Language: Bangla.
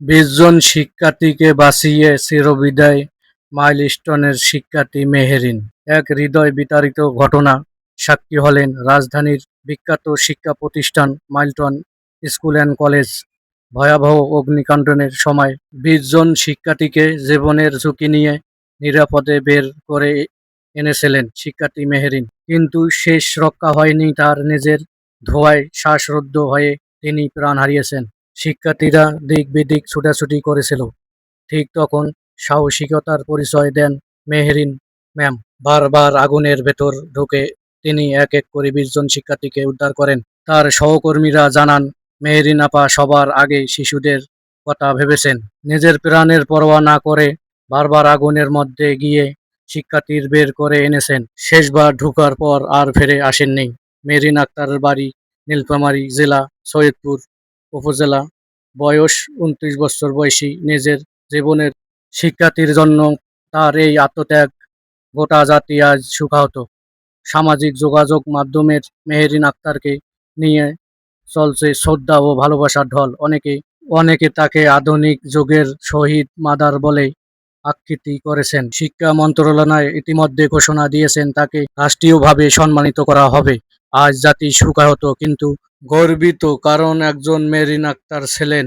বিশ জন শিক্ষার্থীকে বাঁচিয়ে চিরবিদায় মাইলস্টোনের শিক্ষার্থী মেহেরিন। এক হৃদয় বিতাড়িত ঘটনা, সাক্ষী হলেন রাজধানীর বিখ্যাত শিক্ষা প্রতিষ্ঠান মাইলটন স্কুল অ্যান্ড কলেজ। ভয়াবহ অগ্নিকাণ্ডের সময় বিশ জন শিক্ষার্থীকে জীবনের ঝুঁকি নিয়ে নিরাপদে বের করে এনেছিলেন শিক্ষার্থী মেহেরিন। কিন্তু শেষ রক্ষা হয়নি তার নিজের ধোঁয়ায় শ্বাসরুদ্ধ হয়ে তিনি প্রাণ হারিয়েছেন। শিক্ষার্থীরা দিক বিদিক ছুটাছুটি করেছিল। ঠিক তখন সাহসিকতার পরিচয় দেন মেহেরিন ম্যাম। বারবার আগুনের ভেতর ঢুকে তিনি এক এক করে বিশ জন শিক্ষার্থীকে উদ্ধার করেন। তার সহকর্মীরা জানান, মেহেরিন আপা সবার আগে শিশুদের কথা ভেবেছেন। নিজের প্রাণের পরোয়া না করে বারবার আগুনের মধ্যে গিয়ে শিক্ষার্থীর বের করে এনেছেন। শেষবার ঢুকার পর আর ফিরে আসেননি। মেরিন আক্তারের বাড়ি, নীলফামারী জেলা সৈয়দপুর। উপজেলা, বয়স উনত্রিশ বছর বয়সী নিজের জীবনের শিক্ষার্থীর জন্য তার এই আত্মত্যাগ গোটা জাতি আজ সুখাহত। সামাজিক যোগাযোগ মাধ্যমের মেহেরিন আক্তারকে নিয়ে চলছে শ্রদ্ধা ও ভালোবাসার ঢল। অনেকে অনেকে তাকে আধুনিক যুগের শহীদ মাদার বলে আখ্যাতি করেছেন। শিক্ষা মন্ত্রণালয় ইতিমধ্যে ঘোষণা দিয়েছেন, তাকে রাষ্ট্রীয়ভাবে সম্মানিত করা হবে। আজ জাতি সুখাহত, কিন্তু গর্বিত কারণ একজন মেরিন আক্তার ছিলেন।